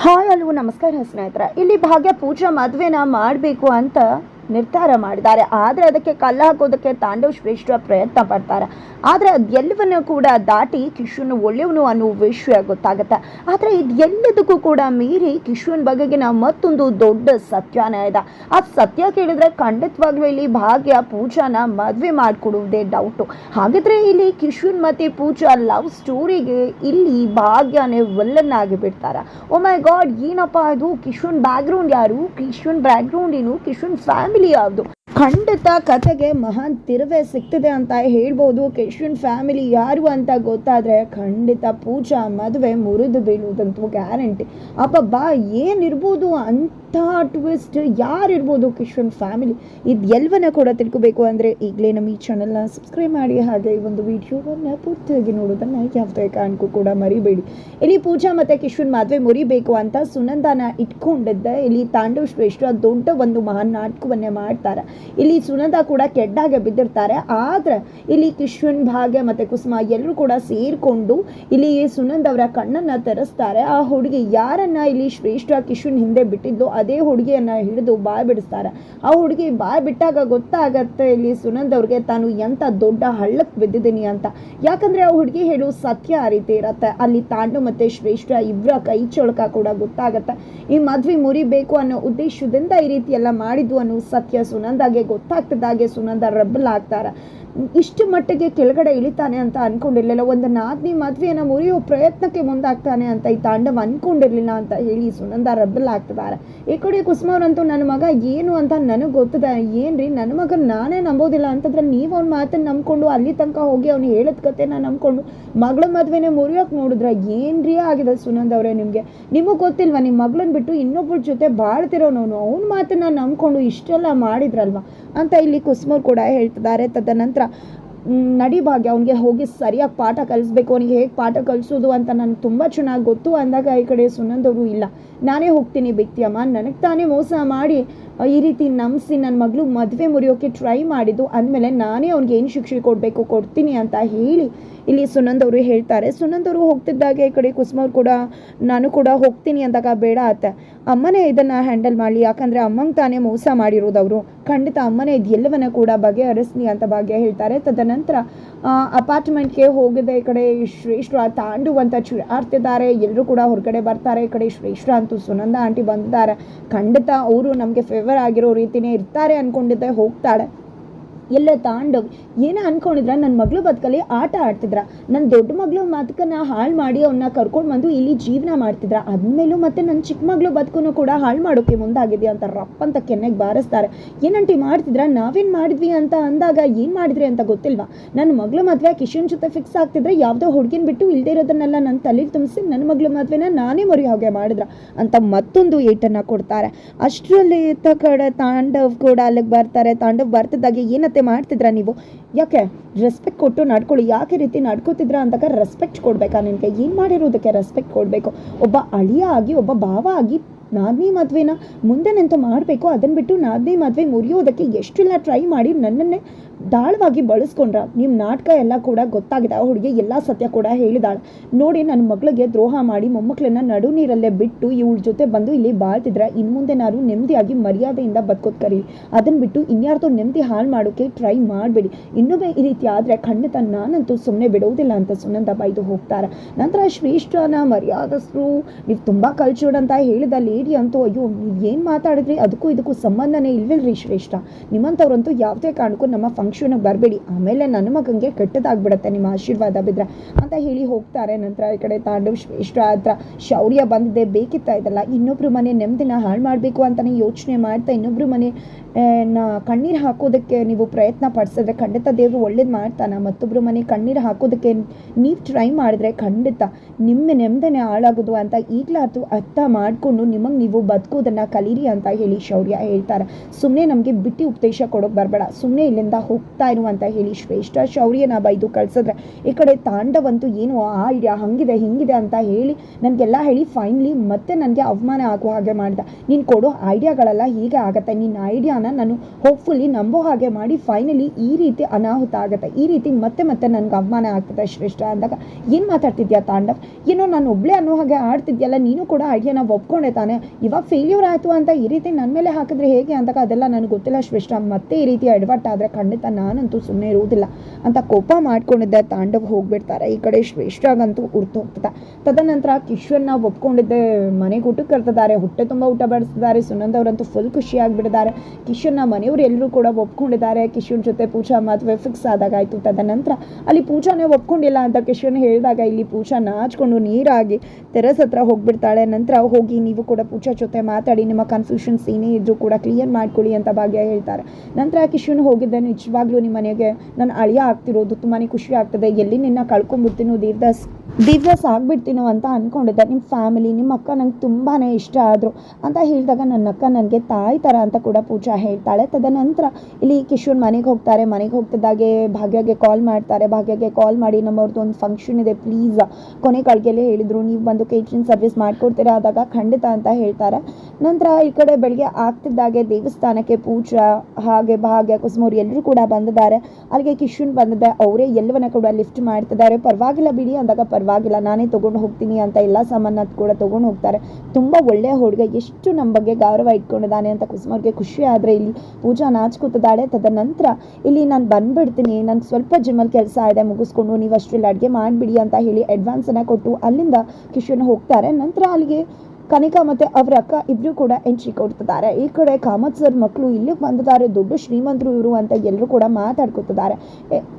Hi hello ನಮಸ್ಕಾರ ಸ್ನೇಹಿತರ. ಇಲ್ಲಿ ಭಾಗ್ಯ ಪೂಜಾ ಮದುವೆನ ಮಾಡಬೇಕು ಅಂತ ನಿರ್ಧಾರ ಮಾಡಿದ್ದಾರೆ. ಆದರೆ ಅದಕ್ಕೆ ಕಲ್ಲು ಹಾಕೋದಕ್ಕೆ ತಾಂಡವ್ ಶ್ರೇಷ್ಠ ಪ್ರಯತ್ನ ಪಡ್ತಾರೆ. ಆದರೆ ಅದೆಲ್ಲವನ್ನೂ ಕೂಡ ದಾಟಿ ಕಿಶನ್ ಒಳ್ಳೆಯವನು ಅನ್ನೋ ವಿಷಯ ಗೊತ್ತಾಗುತ್ತೆ. ಆದರೆ ಇದೆಲ್ಲದಕ್ಕೂ ಕೂಡ ಮೀರಿ ಕಿಶನ್ ಬಗೆಗಿನ ಮತ್ತೊಂದು ದೊಡ್ಡ ಸತ್ಯನೇ ಇದೆ. ಆ ಸತ್ಯ ಕೇಳಿದ್ರೆ ಖಂಡಿತವಾಗ್ಲೂ ಇಲ್ಲಿ ಭಾಗ್ಯ ಪೂಜಾನ ಮದುವೆ ಮಾಡಿಕೊಡುವುದೇ ಡೌಟು ಹಾಗಿದ್ರೆ ಇಲ್ಲಿ ಕಿಶನ್ ಮತ್ತು ಪೂಜಾ ಲವ್ ಸ್ಟೋರಿಗೆ ಇಲ್ಲಿ ಭಾಗ್ಯನೇ ವಿಲ್ಲನ್ನಾಗಿ ಬಿಡ್ತಾರೆ. ಓ ಮೈ ಗಾಡ್ ಏನಪ್ಪ ಅದು ಕಿಶನ್ ಬ್ಯಾಕ್ಗ್ರೌಂಡ್ ಯಾರು? ಕಿಶನ್ ಬ್ಯಾಕ್ಗ್ರೌಂಡ್ ಏನು? ಕಿಶನ್ ಫ್ಯಾಮಿಲಿ ಯಾವುದು ಖಂಡಿತ ಕತೆಗೆ ಮಹಾನ್ ತಿರುವೆ ಸಿಗ್ತದೆ ಅಂತ ಹೇಳ್ಬೋದು. ಕಿಶನ್ ಫ್ಯಾಮಿಲಿ ಯಾರು ಅಂತ ಗೊತ್ತಾದ್ರೆ ಖಂಡಿತ ಪೂಜಾ, ಮದುವೆ, ಮುರಿದು ಬೀಳುವುದಂತೂ ಗ್ಯಾರಂಟಿ. ಅಪ್ಪ ಬಾ, ಏನಿರ್ಬೋದು ಅಂತ ಟ್ವಿಸ್ಟ್ ಯಾರಿರ್ಬೋದು ಕಿಶನ್ ಫ್ಯಾಮಿಲಿ? ಇದು ಎಲ್ಲವನ್ನ ಕೂಡ ತಿಳ್ಕೊಬೇಕು ಅಂದರೆ ಈಗಲೇ ನಮ್ಮ ಈ ಚಾನಲ್ನ ಸಬ್ಸ್ಕ್ರೈಬ್ ಮಾಡಿ, ಹಾಗೆ ಈ ಒಂದು ವಿಡಿಯೋವನ್ನು ಪೂರ್ತಿಯಾಗಿ ನೋಡೋದನ್ನು ಯಾವುದೇ ಕಾರಣಕ್ಕೂ ಕೂಡ ಮರಿಬೇಡಿ. ಇಲ್ಲಿ ಪೂಜಾ ಮತ್ತು ಕಿಶನ್ ಮದುವೆ ಮುರಿಬೇಕು ಅಂತ ಸುನಂದಾನ ಇಟ್ಕೊಂಡಿದ್ದೆ. ಇಲ್ಲಿ ತಾಂಡವ್ ಶ್ರೇಷ್ಠ ದೊಡ್ಡ ಒಂದು ಮಹಾನ್ ನಾಟಕವನ್ನೇ ಮಾಡ್ತಾರೆ. ಇಲ್ಲಿ ಸುನಂದ ಕೂಡ ಕೆಡ್ಡಾಗೆ ಬಿದ್ದಿರ್ತಾರೆ. ಆದ್ರೆ ಇಲ್ಲಿ ಕಿಶನ್ ಭಾಗ್ಯ ಮತ್ತು ಕುಸುಮ ಎಲ್ಲರೂ ಕೂಡ ಸೇರಿಕೊಂಡು ಇಲ್ಲಿ ಸುನಂದ್ ಅವರ ಕಣ್ಣನ್ನ ತೆರೆಸ್ತಾರೆ. ಆ ಹುಡುಗಿ ಯಾರನ್ನ ಇಲ್ಲಿ ಶ್ರೇಷ್ಠ ಕಿಶನ್ ಹಿಂದೆ ಬಿಟ್ಟಿದ್ದು ಅದೇ ಹುಡುಗಿಯನ್ನ ಹಿಡಿದು ಬಾಯ್ ಬಿಡಿಸ್ತಾರೆ. ಆ ಹುಡುಗಿ ಬಾಯ್ ಬಿಟ್ಟಾಗ ಗೊತ್ತಾಗತ್ತೆ ಇಲ್ಲಿ ಸುನಂದ್ ಅವ್ರಿಗೆ, ತಾನು ಎಂತ ದೊಡ್ಡ ಹಳ್ಳಕ್ಕೆ ಬಿದ್ದಿದ್ದೀನಿ ಅಂತ. ಯಾಕಂದ್ರೆ ಆ ಹುಡುಗಿ ಹೇಳು ಸತ್ಯ ಆ ರೀತಿ ಇರತ್ತೆ. ಅಲ್ಲಿ ತಾಂಡು ಮತ್ತೆ ಶ್ರೇಷ್ಠ ಇಬ್ಬರ ಕೈ ಚೊಳಕ ಕೂಡ ಗೊತ್ತಾಗತ್ತೆ. ಈ ಮದ್ವೆ ಮುರಿಬೇಕು ಅನ್ನೋ ಉದ್ದೇಶದಿಂದ ಈ ರೀತಿ ಎಲ್ಲ ಮಾಡಿದ್ದು ಅನ್ನೋ ಸತ್ಯ ಸುನಂದಾಗೆ ಗೊತ್ತಾಗ್ತದಾಗೆ ಸುನಂದ ರಬ್ಬಲ್ ಆಗ್ತಾರೆ. ಇಷ್ಟು ಮಟ್ಟಿಗೆ ಕೆಳಗಡೆ ಇಳಿತಾನೆ ಅಂತ ಅನ್ಕೊಂಡಿರ್ಲಿಲ್ಲ. ಒಂದು ನಾದ್ನಿ ಮದುವೆಯನ್ನು ಮುರಿಯೋ ಪ್ರಯತ್ನಕ್ಕೆ ಮುಂದಾಗ್ತಾನೆ ಅಂತ ಈ ತಾಂಡವ ಅನ್ಕೊಂಡಿರ್ಲಿಲ್ಲ ಅಂತ ಹೇಳಿ ಸುನಂದ ರಬ್ಬಲ್ ಆಗ್ತಿದ್ದಾರೆ ಈ ಕಡೆ ಕುಸುಮವ್ರಂತೂ ನನ್ನ ಮಗ ಏನು ಅಂತ ನನಗೆ ಗೊತ್ತದ. ಏನ್ರಿ? ನನ್ನ ಮಗ ನಾನೇ ನಂಬೋದಿಲ್ಲ ಅಂತಂದ್ರೆ ನೀವು ಅವ್ನ ಮಾತನ್ನು ನಂಬ್ಕೊಂಡು ಅಲ್ಲಿ ತನಕ ಹೋಗಿ ಅವ್ನು ಹೇಳದ ಕತೆನ ನಂಬ್ಕೊಂಡು ಮಗಳ ಮದುವೆನೇ ಮುರಿಯೋಕೆ ನೋಡಿದ್ರೆ ಏನ್ರಿ ಆಗಿದೆ ಸುನಂದ ಅವರೇ ನಿಮಗೆ? ನಿಮಗೆ ಗೊತ್ತಿಲ್ವಾ? ನಿಮ್ಮ ಮಗಳನ್ನ ಬಿಟ್ಟು ಇನ್ನೊಬ್ಬರ ಜೊತೆ ಬಾಳ್ತಿರೋನವನು. ಅವ್ನ ಮಾತನ್ನ ನಂಬ್ಕೊಂಡು ಇಷ್ಟೆಲ್ಲ ಮಾಡಿದ್ರಲ್ವಾ? ಅಂತ ಇಲ್ಲಿ ಕುಸುಮವ್ರು ಕೂಡ ಹೇಳ್ತಿದ್ದಾರೆ. ತದನಂತರ ಮ್, ನಡಿ ಭಾಗ್ಯ ಅವನಿಗೆ ಹೋಗಿ ಸರಿಯಾಗಿ ಪಾಠ ಕಲಿಸ್ಬೇಕು ಅವನಿಗೆ ಹೇಗೆ ಪಾಠ ಕಲಿಸೋದು ಅಂತ ನನಗೆ ತುಂಬ ಚೆನ್ನಾಗಿ ಗೊತ್ತು. ಅಂದಾಗ ಈ ಕಡೆ ಸುನಂದವರು ಇಲ್ಲ. ನಾನೇ ಹೋಗ್ತೀನಿ ಬಿಕ್ತಿಯಮ್ಮ ನನಗೆ ತಾನೇ ಮೋಸ ಮಾಡಿ ಈ ರೀತಿ ನಂಬಿಸಿ ನನ್ನ ಮಗಳು ಮದುವೆ ಮುರಿಯೋಕ್ಕೆ ಟ್ರೈ ಮಾಡಿದ್ದು ಅಂದಮೇಲೆ ನಾನೇ ಅವ್ನಿಗೆ ಏನು ಶಿಕ್ಷೆ ಕೊಡಬೇಕು ಕೊಡ್ತೀನಿ ಅಂತ ಹೇಳಿ ಇಲ್ಲಿ ಸುನಂದ್ ಅವರು ಹೇಳ್ತಾರೆ. ಸುನಂದ್ ಅವರು ಹೋಗ್ತಿದ್ದಾಗೆ ಈ ಕಡೆ ಕುಸುಮವ್ರು ಕೂಡ, ನಾನು ಕೂಡ ಹೋಗ್ತೀನಿ ಅಂದಾಗ ಬೇಡ ಆತ ಅಮ್ಮನೇ ಇದನ್ನು ಹ್ಯಾಂಡಲ್ ಮಾಡಲಿ ಯಾಕಂದರೆ ಅಮ್ಮಂಗೆ ತಾನೇ ಮೋಸ ಮಾಡಿರೋದು ಅವರು. ಖಂಡಿತ ಅಮ್ಮನೇ ಇದೆಲ್ಲವನ್ನ ಕೂಡ ಬಗೆಹರಿಸ್ಲಿ ಅಂತ ಭಾಗ್ಯ ಹೇಳ್ತಾರೆ. ತದನಂತರ ಅಪಾರ್ಟ್ಮೆಂಟ್ಗೆ ಹೋಗಿದೆ ಈ ಕಡೆ ಶ್ರೇಷ್ಠ ತಾಂಡು ಅಂತ ಆಡ್ತಿದ್ದಾರೆ ಎಲ್ಲರೂ ಕೂಡ ಹೊರಗಡೆ ಬರ್ತಾರೆ. ಈ ಕಡೆ ಶ್ರೇಷ್ಠ ಅಂತೂ ಸುನಂದ ಆಂಟಿ ಬಂದಿದ್ದಾರೆ. ಖಂಡಿತ ಅವರು ನಮಗೆ ಫೇವರ್ ಆಗಿರೋ ರೀತಿನೇ ಇರ್ತಾರೆ ಅನ್ಕೊಂಡಿದ್ದೆ ಹೋಗ್ತಾಳೆ. ಎಲ್ಲ ತಾಂಡವ್. ಏನೋ ಅನ್ಕೊಂಡಿದ್ರ ನನ್ನ ಮಗಳು ಬದುಕಲ್ಲಿ ಆಟ ಆಡ್ತಿದ್ರ. ನನ್ನ ದೊಡ್ಡ ಮಗಳು ಬದುಕನ್ನ ಹಾಳು ಮಾಡಿ ಅವನ್ನ ಕರ್ಕೊಂಡು ಬಂದು ಇಲ್ಲಿ ಜೀವನ ಮಾಡ್ತಿದ್ರ. ಅದ್ಮೇಲೂ ಮತ್ತೆ ನನ್ನ ಚಿಕ್ಕ ಮಗಳು ಬದುಕನ್ನು ಕೂಡ ಹಾಳು ಮಾಡೋಕೆ ಮುಂದಾಗಿದೆ ಅಂತ ರಪ್ಪ ಅಂತ ಕೆನ್ನೆಗೆ ಬಾರಿಸ್ತಾರೆ. ಏನಂಟಿ ಮಾಡ್ತಿದ್ರ? ನಾವೇನು ಮಾಡಿದ್ವಿ ಅಂತ ಅಂದಾಗ ಏನು ಮಾಡಿದ್ರಿ ಅಂತ ಗೊತ್ತಿಲ್ವಾ? ನನ್ನ ಮಗಳು ಮದುವೆ ಕಿಶನ್ ಜೊತೆ ಫಿಕ್ಸ್ ಆಗ್ತಿದ್ರೆ ಯಾವುದೋ ಹುಡುಗಿನ ಬಿಟ್ಟು ಇಲ್ದೇ ಇರೋದನ್ನೆಲ್ಲ ನನ್ನ ತಲೆಗೆ ತುಂಬಿಸಿ ನನ್ನ ಮಗಳ ಮದುವೆನ ನಾನೇ ಮರಿ ಹಾಗೆ ಮಾಡಿದ್ರ ಅಂತ ಮತ್ತೊಂದು ಏಟನ್ನು ಕೊಡ್ತಾರೆ. ಅಷ್ಟರಲ್ಲಿ ಇತ್ತ ಕಡೆ ತಾಂಡವ್ ಕೂಡ ಅಲ್ಲಿಗೆ ಬರ್ತಾರೆ. ತಾಂಡವ್ ಬರ್ತಿದ್ದಾಗೆ ಏನತ್ತೆ ಮಾಡ್ತಿದ್ರ ನೀವು? ಯಾಕೆ ರೆಸ್ಪೆಕ್ಟ್ ಕೊಟ್ಟು ನಡ್ಕೊಳ್ಳಿ. ಯಾಕೆ ರೀತಿ ನಡ್ಕೋತಿದ್ರ ಅಂತಕ ರೆಸ್ಪೆಕ್ಟ್ ಕೊಡ್ಬೇಕಾ ನಿನಗೆ? ಏನು ಮಾಡಿರೋದಕ್ಕೆ ರೆಸ್ಪೆಕ್ಟ್ ಕೊಡಬೇಕು? ಒಬ್ಬ ಅಳಿಯ ಆಗಿ, ಒಬ್ಬ ಭಾವ ಆಗಿ ನಾದ್ನಿ ಮದುವೆನ ಮುಂದೆ ನಿಂತು ಮಾಡಬೇಕು. ಅದನ್ನು ಬಿಟ್ಟು ನಾದ್ನಿ ಮದುವೆ ಮುರಿಯೋದಕ್ಕೆ ಎಷ್ಟೆಲ್ಲ ಟ್ರೈ ಮಾಡಿ ನನ್ನನ್ನೇ ದಾಳವಾಗಿ ಬಳಸ್ಕೊಂಡ್ರ ನಿಮ್ಮ ನಾಟಕ ಎಲ್ಲ ಕೂಡ ಗೊತ್ತಾಗಿದೆ. ಆ ಹುಡುಗಿ ಎಲ್ಲ ಸತ್ಯ ಕೂಡ ಹೇಳಿದಾಳೆ. ನೋಡಿ ನನ್ನ ಮಗಳಿಗೆ ದ್ರೋಹ ಮಾಡಿ ಮೊಮ್ಮಕ್ಕಳನ್ನ ನಡು ನೀರಲ್ಲೇ ಬಿಟ್ಟು ಇವಳ ಜೊತೆ ಬಂದು ಇಲ್ಲಿ ಬಾಳ್ತಿದ್ರೆ ಇನ್ನು ಮುಂದೆ ನಾನು ನೆಮ್ಮದಿಯಾಗಿ ಮರ್ಯಾದೆಯಿಂದ ಬದುಕೋದ್ ಕರಿ ಅದನ್ನು ಬಿಟ್ಟು ಇನ್ಯಾರ್ದೋ ನೆಮ್ಮದಿ ಹಾಳು ಮಾಡೋಕೆ ಟ್ರೈ ಮಾಡಬೇಡಿ. ಇನ್ನೊಮ್ಮೆ ಈ ರೀತಿ ಆದರೆ ಖಂಡಿತ ನಾನಂತೂ ಸುಮ್ಮನೆ ಬಿಡುವುದಿಲ್ಲ ಅಂತ ಸುನಂದ ಬೈದು ಹೋಗ್ತಾರೆ. ನಂತರ ಶ್ರೇಷ್ಠನ ಮರ್ಯಾದಸ್ರು, ನೀವು ತುಂಬ ಕಲ್ಚರ್ಡ್ ಅಂತ ಹೇಳಿದ ಲೇಡಿ ಅಂತೂ ಅಯ್ಯೋ, ನೀವು ಏನು ಮಾತಾಡಿದ್ರಿ? ಅದಕ್ಕೂ ಇದಕ್ಕೂ ಸಂಬಂಧನೇ ಇಲ್ವಲ್ರಿ ಶ್ರೇಷ್ಠ? ನಿಮ್ಮಂಥವ್ರಂತೂ ಯಾವುದೇ ಕಾರಣಕ್ಕೂ ನಮ್ಮ ಫಂಕ್ಷನ್ಗೆ ಬರಬೇಡಿ. ಆಮೇಲೆ ನನ್ನ ಮಗನಿಗೆ ಕೆಟ್ಟದಾಗ್ಬಿಡತ್ತೆ. ನಿಮ್ಮ ಆಶೀರ್ವಾದ ಬಿದ್ದರೆ ಅಂತ ಹೇಳಿ ಹೋಗ್ತಾರೆ. ನಂತರ ಈ ಕಡೆ ತಾಂಡವ್ ಶ್ರೇಷ್ಠ ಹತ್ರ ಶೌರ್ಯ ಬಂದಿದೆ. ಬೇಕಿತ್ತಾ ಇದಲ್ಲ? ಇನ್ನೊಬ್ರು ಮನೆ ನೆಮ್ಮದಿನ ಹಾಳು ಮಾಡಬೇಕು ಅಂತಲೇ ಯೋಚನೆ ಮಾಡ್ತಾ ಇನ್ನೊಬ್ರು ಮನೆ ಕಣ್ಣೀರು ಹಾಕೋದಕ್ಕೆ ನೀವು ಪ್ರಯತ್ನ ಪಡಿಸಿದ್ರೆ ಖಂಡಿತ ದೇವರು ಒಳ್ಳೇದು ಮಾಡ್ತಾನ. ಮತ್ತೊಬ್ಬರು ಮನೆ ಕಣ್ಣೀರು ಹಾಕೋದಕ್ಕೆ ನೀವು ಟ್ರೈ ಮಾಡಿದ್ರೆ ಖಂಡಿತ ನಿಮ್ಮ ನೆಮ್ಮದಿನೇ ಹಾಳಾಗೋದು ಅಂತ ಈಗಲಾದ್ರು ಅರ್ಥ ಮಾಡಿಕೊಂಡು ನಿಮಗೆ ನೀವು ಬದುಕೋದನ್ನು ಕಲೀರಿ ಅಂತ ಹೇಳಿ ಶೌರ್ಯ ಹೇಳ್ತಾರೆ. ಸುಮ್ಮನೆ ನಮಗೆ ಬಿಟ್ಟಿ ಉಪದೇಶ ಕೊಡೋಕೆ ಬರಬೇಡ. ಸುಮ್ಮನೆ ಇಲ್ಲಿಂದ ಹೋಗಿ ಹೋಗ್ತಾ ಇರು ಅಂತ ಹೇಳಿ ಶ್ರೇಷ್ಠ ಶೌರ್ಯನ ಬೈದು ಕಳ್ಸಿದ್ರೆ, ಈ ಕಡೆ ತಾಂಡವಂತೂ ಏನು, ಆ ಐಡಿಯಾ ಹಂಗಿದೆ, ಹಿಂಗಿದೆ ಅಂತ ಹೇಳಿ ನನಗೆಲ್ಲ ಹೇಳಿ ಫೈನಲಿ ಮತ್ತೆ ನನಗೆ ಅವಮಾನ ಆಗುವ ಹಾಗೆ ಮಾಡಿದ. ನೀನು ಕೊಡೋ ಐಡಿಯಾಗಳೆಲ್ಲ ಹೀಗೆ ಆಗುತ್ತೆ, ನಿನ್ನ ಐಡಿಯಾನ ನಾನು ಹೋಪ್ಫುಲ್ಲಿ ನಂಬೋ ಹಾಗೆ ಮಾಡಿ ಫೈನಲಿ ಈ ರೀತಿ ಅನಾಹುತ ಆಗುತ್ತೆ. ಈ ರೀತಿ ಮತ್ತೆ ಮತ್ತೆ ನನಗೆ ಅವಮಾನ ಆಗ್ತದೆ ಶ್ರೇಷ್ಠ ಅಂದಾಗ, ಏನು ಮಾತಾಡ್ತಿದ್ಯಾ ತಾಂಡವ್? ಏನೋ ನಾನು ಒಬ್ಳೆ ಅನ್ನೋ ಹಾಗೆ ಆಡ್ತಿದ್ಯಲ್ಲ, ನೀನು ಕೂಡ ಐಡಿಯಾನ ಒಪ್ಕೊಂಡೆ ತಾನೆ. ಇವಾಗ ಫೇಲ್ಯೂರ್ ಆಯಿತು ಅಂತ ಈ ರೀತಿ ನನ್ನ ಮೇಲೆ ಹಾಕಿದ್ರೆ ಹೇಗೆ ಅಂದಾಗ ಅದೆಲ್ಲ ನನಗೆ ಗೊತ್ತಿಲ್ಲ ಶ್ರೇಷ್ಠ. ಮತ್ತೆ ಈ ರೀತಿ ಎಡವಟ್ಟಾದರೆ ಆದರೆ ನಾನಂತೂ ಸುಮ್ಮನೆ ಇರುವುದಿಲ್ಲ. ಅಂತ ಕೋಪ ಮಾಡ್ಕೊಂಡಿದ್ದೆ ತಾಂಡವ್ ಹೋಗ್ಬಿಡ್ತಾರೆ. ಈ ಕಡೆ ಶ್ರೇಷ್ಠಾಗಂತೂ ಹೋಗ್ತದೆ. ತದನಂತರ ಕಿಶೋರ್ನ ಒಪ್ಕೊಂಡಿದ್ದೆ ಮನೆಗೆ ಊಟಕ್ಕೆ ಕರ್ತಿದ್ದಾರೆ ಹೊಟ್ಟೆ ತುಂಬ ಊಟ ಬಡಿಸಿದ್ದಾರೆ ಸುನಂದ್ ಅವರಂತೂ ಫುಲ್ ಖುಷಿಯಾಗಿಬಿಟ್ಟಿದ್ದಾರೆ ಕಿಶೋರ್ನ ಮನೆಯವರು ಎಲ್ಲರೂ ಕೂಡ ಒಪ್ಕೊಂಡಿದ್ದಾರೆ. ಕಿಶೋರ್ ಜೊತೆ ಪೂಜಾ ಮದುವೆ ಫಿಕ್ಸ್ ಆದಾಗಾಯ್ತು ತದನಂತರ ಅಲ್ಲಿ ಪೂಜಾನೇ ಒಪ್ಕೊಂಡಿಲ್ಲ ಅಂತ ಕಿಶನ್ ಹೇಳಿದಾಗ ಇಲ್ಲಿ ಪೂಜಾ ನಾಚ್ಕೊಂಡು ನೀರಾಗಿ ತೆರಸ್ ಹತ್ರ ಹೋಗ್ಬಿಡ್ತಾಳೆ. ನಂತರ ಹೋಗಿ ನೀವು ಕೂಡ ಪೂಜಾ ಜೊತೆ ಮಾತಾಡಿ. ನಿಮ್ಮ ಕನ್ಫ್ಯೂಷನ್ಸ್ ಏನೇ ಇದ್ರೂ ಕೂಡ ಕ್ಲಿಯರ್ ಮಾಡ್ಕೊಳ್ಳಿ ಅಂತ ಭಾಗ್ಯ ಹೇಳ್ತಾರೆ. ನಂತರ ಕಿಶೋರ್ ಹೋಗಿದ್ದೆ ನಿಜವಾಗ್ಲೂ ನಿಮ್ಮ ಮನೆಗೆ ನಾನು ಅಳಿಯ ಆಗ್ತಿರೋದು ತುಂಬಾ ಖುಷಿ ಆಗ್ತದೆ. ಎಲ್ಲಿ ನಿನ್ನ ಕಳ್ಕೊಂಡ್ಬಿಡ್ತೀನೋ ದೇವದಾಸ್ ದೇವದಾಸ್ ಆಗಿಬಿಡ್ತೀನೋ ಅಂತ ಅಂದ್ಕೊಂಡಿದ್ದೆ ನಿಮ್ಮ ಫ್ಯಾಮಿಲಿ ನಿಮ್ಮ ಅಕ್ಕ ನಂಗೆ ತುಂಬಾ ಇಷ್ಟ ಆದರು ಅಂತ ಹೇಳಿದಾಗ ನನ್ನ ಅಕ್ಕ ನನಗೆ ತಾಯಿ ಥರ ಅಂತ ಕೂಡ ಪೂಜಾ ಹೇಳ್ತಾಳೆ. ತದನಂತರ ಇಲ್ಲಿ ಕಿಶೋರ್ ಮನೆಗೆ ಹೋಗ್ತಾರೆ. ಮನೆಗೆ ಹೋಗ್ತಿದ್ದಾಗೆ ಭಾಗ್ಯಗೆ ಕಾಲ್ ಮಾಡ್ತಾರೆ. ಭಾಗ್ಯಗೆ ಕಾಲ್ ಮಾಡಿ ನಮ್ಮವ್ರದ್ದು ಒಂದು ಫಂಕ್ಷನ್ ಇದೆ. ಪ್ಲೀಸ್ ಕೊನೆ ಕಳಿಗೆಯಲ್ಲಿ ಹೇಳಿದರು. ನೀವು ಬಂದು ಕೇಟ್ರಿಂಗ್ ಸರ್ವಿಸ್ ಮಾಡಿಕೊಡ್ತೀರಾ? ಆದಾಗ ಖಂಡಿತ ಅಂತ ಹೇಳ್ತಾರೆ. ನಂತರ ಈ ಕಡೆ ಬೆಳಗ್ಗೆ ಆಗ್ತಿದ್ದಾಗೆ ದೇವಸ್ಥಾನಕ್ಕೆ ಪೂಜಾ, ಹಾಗೆ ಭಾಗ್ಯ ಕುಸುಮವ್ರು ಎಲ್ಲರೂ ಕೂಡ ಬಂದಿದ್ದಾರೆ. ಅಲ್ಲಿಗೆ ಕಿಶನ್ ಬಂದಿದ್ದೆ ಅವರೇ ಎಲ್ಲವನ್ನ ಕೂಡ ಲಿಫ್ಟ್ ಮಾಡ್ತಿದ್ದಾರೆ. ಪರವಾಗಿಲ್ಲ ಬಿಡಿ ಅಂದಾಗ ಪರವಾಗಿಲ್ಲ, ನಾನೇ ತೊಗೊಂಡು ಹೋಗ್ತೀನಿ ಅಂತ ಎಲ್ಲ ಸಾಮಾನು ಕೂಡ ತೊಗೊಂಡು ಹೋಗ್ತಾರೆ. ತುಂಬ ಒಳ್ಳೆಯ ಹುಡುಗ, ಎಷ್ಟು ನಮ್ಮ ಬಗ್ಗೆ ಗೌರವ ಇಟ್ಕೊಂಡಿದ್ದಾನೆ ಅಂತ ಕುಸುಮವ್ರಿಗೆ ಖುಷಿ ಆದರೆ ಇಲ್ಲಿ ಪೂಜಾ ನಾಚ್ಕೋತಿದ್ದಾಳೆ. ತದನಂತರ ಇಲ್ಲಿ ನಾನು ಬಂದ್ಬಿಡ್ತೀನಿ ನನಗೆ ಸ್ವಲ್ಪ ಜಿಮ್ಮಲ್ಲಿ ಕೆಲಸ ಇದೆ, ಮುಗಿಸ್ಕೊಂಡು ನೀವು ಅಷ್ಟರಲ್ಲಿ ಅಡುಗೆ ಮಾಡಿಬಿಡಿ ಅಂತ ಹೇಳಿ ಅಡ್ವಾನ್ಸನ್ನು ಕೊಟ್ಟು ಅಲ್ಲಿಂದ ಕಿಶನ್ ಹೋಗ್ತಾರೆ. ನಂತರ ಅಲ್ಲಿಗೆ ಕನಿಕಾ ಮತ್ತು ಅವರ ಅಕ್ಕ ಇಬ್ಬರು ಕೂಡ ಎಂಟ್ರಿ ಕೊಡ್ತಿದ್ದಾರೆ. ಈ ಕಡೆ ಕಾಮತ್ ಸರ್ ಮಕ್ಕಳು ಇಲ್ಲಿಗೆ ಬಂದಿದ್ದಾರೆ. ದೊಡ್ಡ ಶ್ರೀಮಂತರು ಇವರು ಅಂತ ಎಲ್ಲರೂ ಕೂಡ ಮಾತಾಡ್ಕೊತಿದ್ದಾರೆ.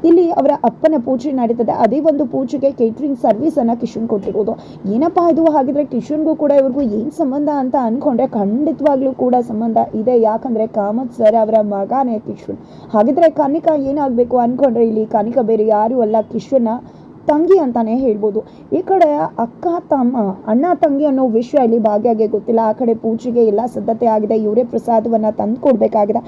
ಇಲ್ಲಿ ಅವರ ಅಪ್ಪನ ಪೂಜೆ ನಡೀತದೆ. ಅದೇ ಒಂದು ಪೂಜೆಗೆ ಕೇಟ್ರಿಂಗ್ ಸರ್ವಿಸನ್ನು ಕಿಶನ್ ಕೊಟ್ಟಿರೋದು. ಏನಪ್ಪ ಇದು? ಹಾಗಿದ್ರೆ ಕಿಶನ್ಗೂ ಕೂಡ ಇವ್ರಿಗೂ ಏನು ಸಂಬಂಧ ಅಂತ ಅಂದ್ಕೊಂಡ್ರೆ ಖಂಡಿತವಾಗ್ಲೂ ಕೂಡ ಸಂಬಂಧ ಇದೆ. ಯಾಕಂದರೆ ಕಾಮತ್ ಸರ್ ಅವರ ಮಗನೇ ಕಿಶನ್. ಹಾಗಿದ್ರೆ ಕನಿಕಾ ಏನಾಗಬೇಕು ಅಂದ್ಕೊಂಡ್ರೆ ಇಲ್ಲಿ? ಕನಿಕಾ ಬೇರೆ ಯಾರು ಅಲ್ಲ. ಕಿಶನ್ನ ತಂಗಿ ಅಂತಾನೆ ಹೇಳ್ಬೋದು. ಈ ಕಡೆ ಅಕ್ಕ, ತಮ್ಮ, ಅಣ್ಣ, ತಂಗಿ ಅನ್ನೋ ವಿಷಯ ಇಲ್ಲಿ ಭಾಗ್ಯಗೆ ಗೊತ್ತಿಲ್ಲ. ಆ ಕಡೆ ಪೂಜೆಗೆ ಎಲ್ಲ ಸಿದ್ಧತೆ ಆಗಿದೆ. ಇವರೇ ಪ್ರಸಾದವನ್ನು ತಂದು ಕೊಡಬೇಕಾಗಿದೆ.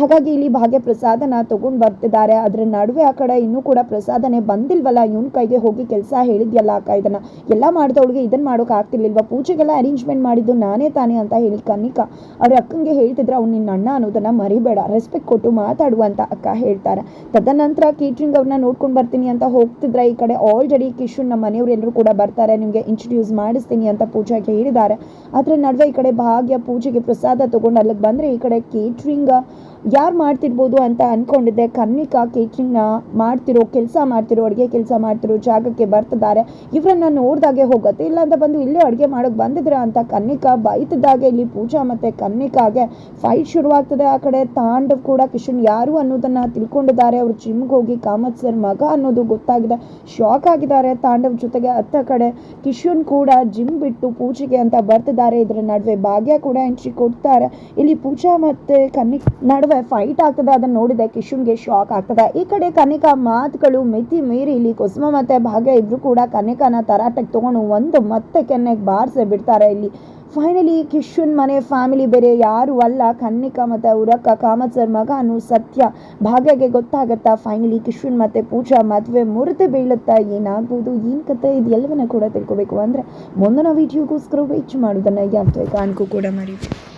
ಹಾಗಾಗಿ ಇಲ್ಲಿ ಭಾಗ್ಯ ಪ್ರಸಾದನ ತಗೊಂಡು ಬರ್ತಿದ್ದಾರೆ. ಅದ್ರ ನಡುವೆ ಆ ಕಡೆ ಇನ್ನೂ ಕೂಡ ಪ್ರಸಾದನೆ ಬಂದಿಲ್ವಲ್ಲ? ಇವನ್ ಕೈಗೆ ಹೋಗಿ ಕೆಲಸ ಹೇಳಿದ್ಯಲ್ಲ ಅಕ್ಕ ಇದನ್ನ. ಎಲ್ಲ ಮಾಡಿದವಳಿಗೆ ಇದನ್ನ ಮಾಡೋಕೆ ಆಗ್ತಿರ್ಲಿಲ್ವ? ಪೂಜೆಗೆಲ್ಲ ಅರೇಂಜ್ಮೆಂಟ್ ಮಾಡಿದ್ದು ನಾನೇ ತಾನೇ ಅಂತ ಹೇಳಿ ಕನ್ನಿಕಾ ಅವ್ರ ಅಕ್ಕಂಗೆ ಹೇಳ್ತಿದ್ರೆ, ಅವ್ನು ನಿನ್ನ ಅಣ್ಣ ಅನ್ನೋದನ್ನ ಮರಿಬೇಡ. ರೆಸ್ಪೆಕ್ಟ್ ಕೊಟ್ಟು ಮಾತಾಡುವಂತ ಅಕ್ಕ ಹೇಳ್ತಾರೆ. ತದನಂತರ ಕೇಟ್ರಿಂಗ್ ಅವ್ರನ್ನ ನೋಡ್ಕೊಂಡು ಬರ್ತೀನಿ ಅಂತ ಹೋಗ್ತಿದ್ರೆ ಈ ಕಡೆ ಆಲ್ರೆಡಿ ಕಿಶುನ್ ನಮ್ಮ ಮನೆಯವರೆಲ್ಲರೂ ಕೂಡ ಬರ್ತಾರೆ, ನಿಮಗೆ ಇಂಟ್ರೊಡ್ಯೂಸ್ ಮಾಡಿಸ್ತೀನಿ ಅಂತ ಪೂಜಾಗೆ ಹೇಳಿದ್ದಾರೆ. ಅದರ ನಡುವೆ ಈ ಕಡೆ ಭಾಗ್ಯ ಪೂಜೆಗೆ ಪ್ರಸಾದ ತಗೊಂಡು ಅಲ್ಲಿಗೆ ಬಂದರೆ ಈ ಕಡೆ ಕೇಟ್ರಿಂಗ್ ಯಾರು ಮಾಡ್ತಿರ್ಬೋದು ಅಂತ ಅಂದ್ಕೊಂಡಿದ್ದೆ ಕನ್ನಿಕಾ ಕೇಟ್ರಿಂಗ್ನ ಮಾಡ್ತಿರೋ, ಕೆಲಸ ಮಾಡ್ತಿರೋ, ಅಡುಗೆ ಕೆಲಸ ಮಾಡ್ತಿರೋ ಜಾಗಕ್ಕೆ ಬರ್ತಿದ್ದಾರೆ. ಇವರನ್ನ ನೋಡಿದಾಗೆ ಹೋಗುತ್ತೆ. ಇಲ್ಲ ಅಂತ ಬಂದು ಇಲ್ಲೇ ಅಡುಗೆ ಮಾಡೋಕೆ ಬಂದಿದ್ರ ಅಂತ ಕನ್ನಿಕಾ ಬೈತಿದ್ದಾಗೆ ಇಲ್ಲಿ ಪೂಜಾ ಮತ್ತು ಕನ್ನಿಕಾಗೆ ಫೈಟ್ ಶುರುವಾಗ್ತದೆ ಆ ಕಡೆ. ತಾಂಡವ್ ಕೂಡ ಕಿಶನ್ ಯಾರು ಅನ್ನೋದನ್ನ ತಿಳ್ಕೊಂಡಿದ್ದಾರೆ. ಅವ್ರು ಜಿಮ್ಗೆ ಹೋಗಿ ಕಾಮತ್ ಸರ್ ಮಗ ಅನ್ನೋದು ಗೊತ್ತಾಗಿದೆ. ಶಾಕ್ ಆಗಿದ್ದಾರೆ ತಾಂಡವ್ ಜೊತೆಗೆ ಅತ್ತ ಕಡೆ ಕಿಶುನ್ ಕೂಡ ಜಿಮ್ ಬಿಟ್ಟು ಪೂಜೆಗೆ ಅಂತ ಬರ್ತಿದ್ದಾರೆ. ಇದರ ನಡುವೆ ಭಾಗ್ಯ ಕೂಡ ಎಂಟ್ರಿ ಕೊಡ್ತಾರೆ. ಇಲ್ಲಿ ಪೂಜಾ ಮತ್ತೆ ಕನಿ ನಡುವೆ ಫೈಟ್ ಆಗ್ತದೆ. ಅದನ್ನ ನೋಡಿದೆ. ಕಿಶನ್ಗೆ ಶಾಕ್ ಆಗ್ತದೆ. ಈ ಕಡೆ ಕನಿಕಾ ಮಾತುಗಳು ಮಿತಿ ಮೀರಿ ಇಲ್ಲಿ ಕುಸುಮ ಮತ್ತೆ ಭಾಗ್ಯ ಇಬ್ರು ಕೂಡ ಕನಿಕಾನ ತರಾಟಕ್ಕೆ ತಗೊಂಡು ಒಂದು ಮತ್ತೆ ಕೆನ್ನೆಗೆ ಬಾರಿಸಿ ಬಿಡ್ತಾರೆ. ಇಲ್ಲಿ ಫೈನಲಿ ಕಿಶುನ್ ಮನೆ ಫ್ಯಾಮಿಲಿ ಬೇರೆ ಯಾರು ಅಲ್ಲ. ಕನ್ನಿಕ ಮತ್ತು ಉರಕ್ಕ ಕಾಮತ್ ಸರ್ ಅನ್ನೋ ಸತ್ಯ. ಭಾಗ್ಯಗೆ ಗೊತ್ತಾಗತ್ತಾ ಫೈನಲಿ ಕಿಶುನ್ ಮತ್ತು ಪೂಜಾ ಮದುವೆ ಮುರಿದು ಬೀಳುತ್ತಾ ಏನಾಗ್ಬೋದು? ಏನು ಕತೆ ಇದು? ಎಲ್ಲವನ್ನ ಕೂಡ ತಿಳ್ಕೊಬೇಕು. ಅಂದರೆ ಮುಂದಿನ ವೀಡಿಯೋಗೋಸ್ಕರ ವೆಯ್ಟ್ ಮಾಡೋದನ್ನು ಯಾವುದೇ ಕಾರಣಕ್ಕೂ ಕೂಡ ಮರಿಬೇಡಿ.